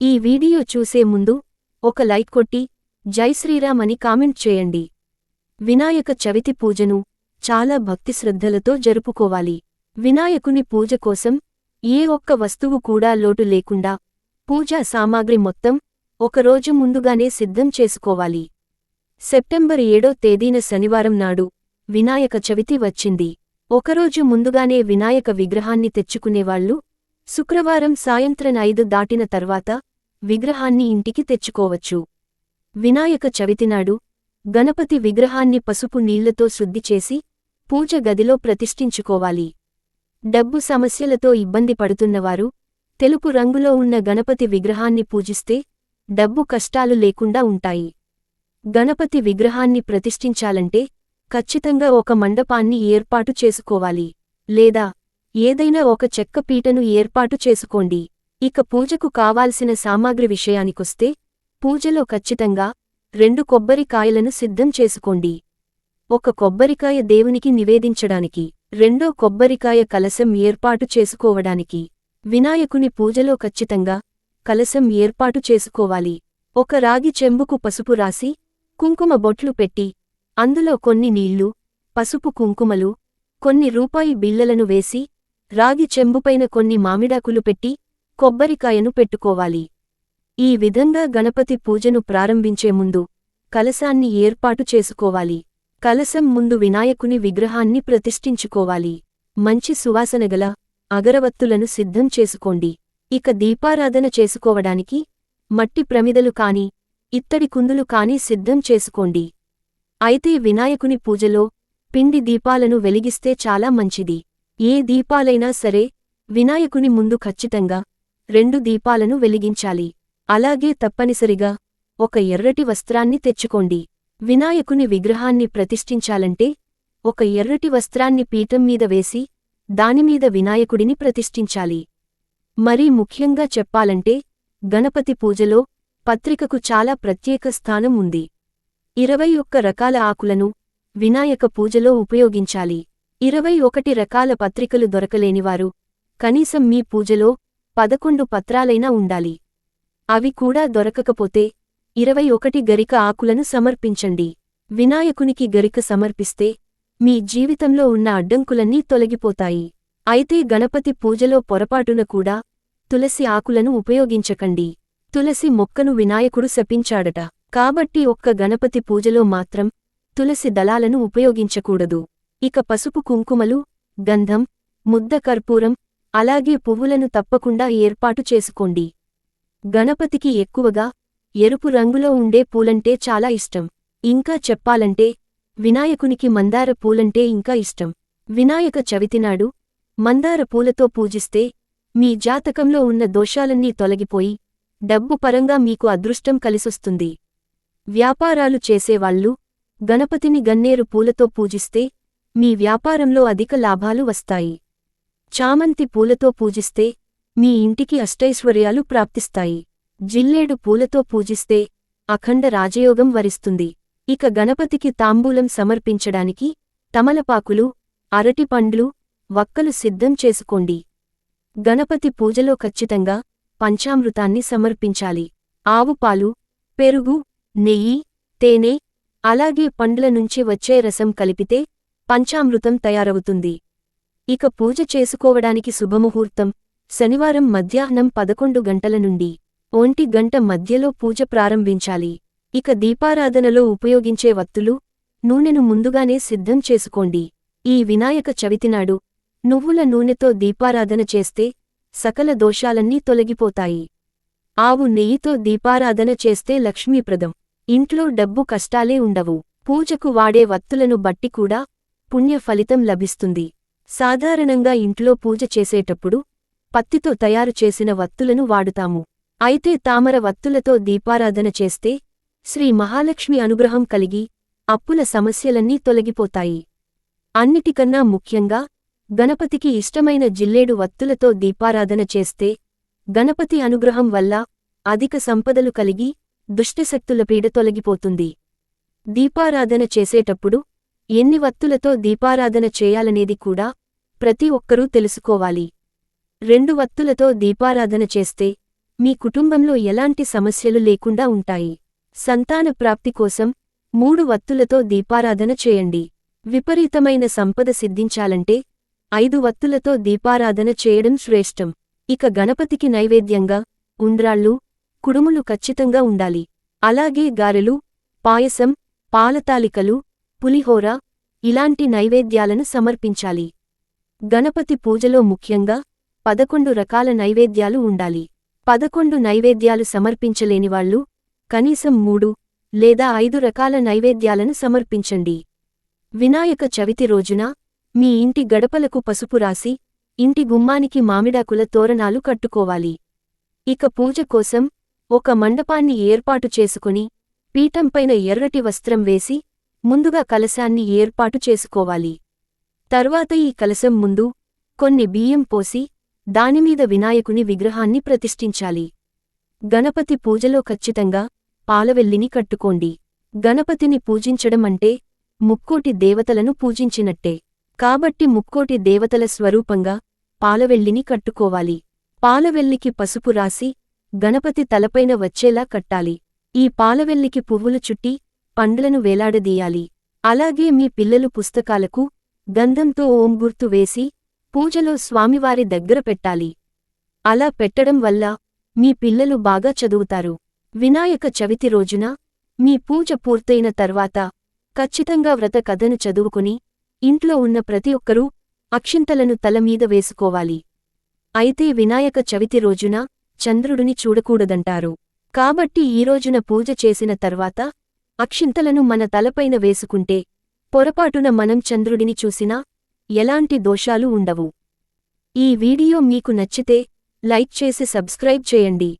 ఈ వీడియో చూసే ముందు ఒక లైక్ కొట్టి జై శ్రీరామ్ అని కామెంట్ చేయండి. వినాయక చవితి పూజను చాలా భక్తి శ్రద్ధలతో జరుపుకోవాలి. వినాయకుని పూజ కోసం ఏ ఒక్క వస్తువు కూడా లోటు లేకుండా పూజా సామాగ్రి మొత్తం ఒకరోజు ముందుగానే సిద్ధం చేసుకోవాలి. సెప్టెంబర్ ఏడో తేదీన శనివారం నాడు వినాయక చవితి వచ్చింది. ఒకరోజు ముందుగానే వినాయక విగ్రహాన్ని తెచ్చుకునేవాళ్ళు శుక్రవారం సాయంత్రం ఐదు దాటిన తర్వాత విగ్రహాన్ని ఇంటికి తెచ్చుకోవచ్చు. వినాయక చవితినాడు గణపతి విగ్రహాన్ని పసుపు నీళ్ళతో శుద్ధి చేసి పూజ గదిలో ప్రతిష్ఠించుకోవాలి. డబ్బు సమస్యలతో ఇబ్బంది పడుతున్నవారు తెలుపు రంగులో ఉన్న గణపతి విగ్రహాన్ని పూజిస్తే డబ్బు కష్టాలు లేకుండా ఉంటాయి. గణపతి విగ్రహాన్ని ప్రతిష్ఠించాలంటే ఖచ్చితంగా ఒక మండపాన్ని ఏర్పాటు చేసుకోవాలి. లేదా ఏదైనా ఒక చెక్క పీటను ఏర్పాటు చేసుకోండి. ఇక పూజకు కావాల్సిన సామాగ్రి విషయానికొస్తే పూజలో ఖచ్చితంగా రెండు కొబ్బరికాయలను సిద్ధం చేసుకోండి. ఒక కొబ్బరికాయ దేవునికి నివేదించడానికి రెండో కొబ్బరికాయ కలశం ఏర్పాటు చేసుకోవడానికి. వినాయకుని పూజలో ఖచ్చితంగా కలశం ఏర్పాటు చేసుకోవాలి. ఒక రాగి చెంబుకు పసుపు రాసి కుంకుమ బొట్లు పెట్టి అందులో కొన్ని నీళ్ళు పసుపు కుంకుమలు కొన్ని రూపాయి బిళ్ళలను వేసి రాగి చెంబుపైన కొన్ని మామిడాకులు పెట్టి కొబ్బరికాయను పెట్టుకోవాలి. ఈ విధంగా గణపతి పూజను ప్రారంభించే ముందు కలశాన్ని ఏర్పాటు చేసుకోవాలి. కలశం ముందు వినాయకుని విగ్రహాన్ని ప్రతిష్ఠించుకోవాలి. మంచి సువాసనగల అగరవత్తులను సిద్ధం చేసుకోండి. ఇక దీపారాధన చేసుకోవడానికి మట్టి ప్రమిదలు కాని ఇత్తడి కుందులు కాని సిద్ధం చేసుకోండి. అయితే వినాయకుని పూజలో పిండి దీపాలను వెలిగిస్తే చాలా మంచిది. ఏ దీపాలైనా సరే వినాయకుని ముందు ఖచ్చితంగా రెండు దీపాలను వెలిగించాలి. అలాగే తప్పనిసరిగా ఒక ఎర్రటి వస్త్రాన్ని తెచ్చుకోండి. వినాయకుని విగ్రహాన్ని ప్రతిష్ఠించాలంటే ఒక ఎర్రటి వస్త్రాన్ని పీఠం మీద వేసి దానిమీద వినాయకుడిని ప్రతిష్ఠించాలి. మరీ ముఖ్యంగా చెప్పాలంటే గణపతి పూజలో పత్రికకు చాలా ప్రత్యేక స్థానం ఉంది. ఇరవై ఒక్క రకాల ఆకులను వినాయక పూజలో ఉపయోగించాలి. ఇరవై ఒకటి రకాల పత్రికలు దొరకలేనివారు కనీసం మీ పూజలో పదకొండు పత్రాలైనా ఉండాలి. అవి కూడా దొరకకపోతే ఇరవై ఒకటి గరిక ఆకులను సమర్పించండి. వినాయకునికి గరిక సమర్పిస్తే మీ జీవితంలో ఉన్న అడ్డంకులన్నీ తొలగిపోతాయి. అయితే గణపతి పూజలో పొరపాటున కూడా తులసి ఆకులను ఉపయోగించకండి. తులసి మొక్కను వినాయకుడు శపించాడట. కాబట్టి ఒక్క గణపతి పూజలో మాత్రం తులసి దళాలను ఉపయోగించకూడదు. ఇక పసుపు కుంకుమలు గంధం ముద్ద కర్పూరం అలాగే పువ్వులను తప్పకుండా ఏర్పాటు చేసుకోండి. గణపతికి ఎక్కువగా ఎరుపు రంగులో ఉండే పూలంటే చాలా ఇష్టం. ఇంకా చెప్పాలంటే వినాయకునికి మందార పూలంటే ఇంకా ఇష్టం. వినాయక చవితినాడు మందార పూలతో పూజిస్తే మీ జాతకంలో ఉన్న దోషాలన్నీ తొలగిపోయి డబ్బు పరంగా మీకు అదృష్టం కలిసొస్తుంది. వ్యాపారాలు చేసేవాళ్ళు గణపతిని గన్నేరు పూలతో పూజిస్తే మీ వ్యాపారంలో అధిక లాభాలు వస్తాయి. చామంతి పూలతో పూజిస్తే మీ ఇంటికి అష్టైశ్వర్యాలు ప్రాప్తిస్తాయి. జిల్లేడు పూలతో పూజిస్తే అఖండ రాజయోగం వరిస్తుంది. ఇక గణపతికి తాంబూలం సమర్పించడానికి తమలపాకులు అరటిపండ్లు వక్కలు సిద్ధం చేసుకోండి. గణపతి పూజలో ఖచ్చితంగా పంచామృతాన్ని సమర్పించాలి. ఆవుపాలు పెరుగు నెయ్యి తేనె అలాగే పండ్ల నుంచి వచ్చే రసం కలిపితే పంచామృతం తయారవుతుంది. ఇక పూజ చేసుకోవడానికి శుభముహూర్తం. శనివారం మధ్యాహ్నం పదకొండు గంటల నుండి ఒంటి గంట మధ్యలో పూజ ప్రారంభించాలి. ఇక దీపారాధనలో ఉపయోగించే వత్తులు నూనెను ముందుగానే సిద్ధం చేసుకోండి. ఈ వినాయక చవితినాడు నువ్వుల నూనెతో దీపారాధన చేస్తే సకల దోషాలన్నీ తొలగిపోతాయి. ఆవు నెయ్యితో దీపారాధన చేస్తే లక్ష్మీప్రదం. ఇంట్లో డబ్బు కష్టాలే ఉండవు. పూజకు వాడే వత్తులను బట్టి కూడా పుణ్య ఫలితం లభిస్తుంది. సాధారణంగా ఇంట్లో పూజ చేసేటప్పుడు పత్తితో తయారు చేసిన వత్తులను వాడుతాము. అయితే తామర వత్తులతో దీపారాధన చేస్తే శ్రీ మహాలక్ష్మి అనుగ్రహం కలిగి అప్పుల సమస్యలన్నీ తొలగిపోతాయి. అన్నిటికన్నా ముఖ్యంగా గణపతికి ఇష్టమైన జిల్లేడు వత్తులతో దీపారాధన చేస్తే గణపతి అనుగ్రహం వల్ల అధిక సంపదలు కలిగి దుష్టశక్తుల పీడ తొలగిపోతుంది. దీపారాధన చేసేటప్పుడు ఎన్ని వత్తులతో దీపారాధన చేయాలనేది కూడా ప్రతి ఒక్కరూ తెలుసుకోవాలి. రెండు వత్తులతో దీపారాధన చేస్తే మీ కుటుంబంలో ఎలాంటి సమస్యలు లేకుండా ఉంటాయి. సంతాన ప్రాప్తి కోసం మూడు వత్తులతో దీపారాధన చేయండి. విపరీతమైన సంపద సిద్ధించాలంటే ఐదు వత్తులతో దీపారాధన చేయడం శ్రేష్టం. ఇక గణపతికి నైవేద్యంగా ఉండ్రాళ్ళు కుడుములు ఖచ్చితంగా ఉండాలి. అలాగే గారెలు పాయసం పాలతాలికలు పులిహోర ఇలాంటి నైవేద్యాలను సమర్పించాలి. గణపతి పూజలో ముఖ్యంగా పదకొండు రకాల నైవేద్యాలు ఉండాలి. పదకొండు నైవేద్యాలు సమర్పించలేనివాళ్ళు కనీసం మూడు లేదా ఐదు రకాల నైవేద్యాలను సమర్పించండి. వినాయక చవితి రోజున మీ ఇంటి గడపలకు పసుపు రాసి ఇంటి గుమ్మానికి మామిడాకుల తోరణాలు కట్టుకోవాలి. ఇక పూజ కోసం ఒక మండపాన్ని ఏర్పాటు చేసుకుని పీఠంపైన ఎర్రటి వస్త్రం వేసి ముందుగా కలశాన్ని ఏర్పాటు చేసుకోవాలి. తర్వాత ఈ కలశం ముందు కొన్ని బియ్యం పోసి దానిమీద వినాయకుని విగ్రహాన్ని ప్రతిష్ఠించాలి. గణపతి పూజలో ఖచ్చితంగా పాలవెల్లిని కట్టుకోండి. గణపతిని పూజించడం అంటే ముక్కోటి దేవతలను పూజించినట్టే. కాబట్టి ముక్కోటి దేవతల స్వరూపంగా పాలవెల్లిని కట్టుకోవాలి. పాలవెల్లికి పసుపు రాసి గణపతి తలపైన వచ్చేలా కట్టాలి. ఈ పాలవెల్లికి పువ్వులు చుట్టి పండ్లను వేలాడదీయాలి. అలాగే మీ పిల్లలు పుస్తకాలకు గంధంతో ఓం గుర్తు వేసి పూజలో స్వామివారి దగ్గర పెట్టాలి. అలా పెట్టడం వల్ల మీ పిల్లలు బాగా చదువుతారు. వినాయక చవితి రోజున మీ పూజ పూర్తయిన తర్వాత ఖచ్చితంగా వ్రత కథను చదువుకుని ఇంట్లో ఉన్న ప్రతి ఒక్కరూ అక్షింతలను తలమీద వేసుకోవాలి. అయితే వినాయక చవితి రోజున చంద్రుడిని చూడకూడదంటారు. కాబట్టి ఈ రోజున పూజ చేసిన తర్వాత అక్షింతలను మన తలపైన వేసుకుంటే పొరపాటున మనం చంద్రుడిని చూసినా ఎలాంటి దోషాలు ఉండవు. ఈ వీడియో మీకు నచ్చితే లైక్ చేసి సబ్స్క్రైబ్ చేయండి.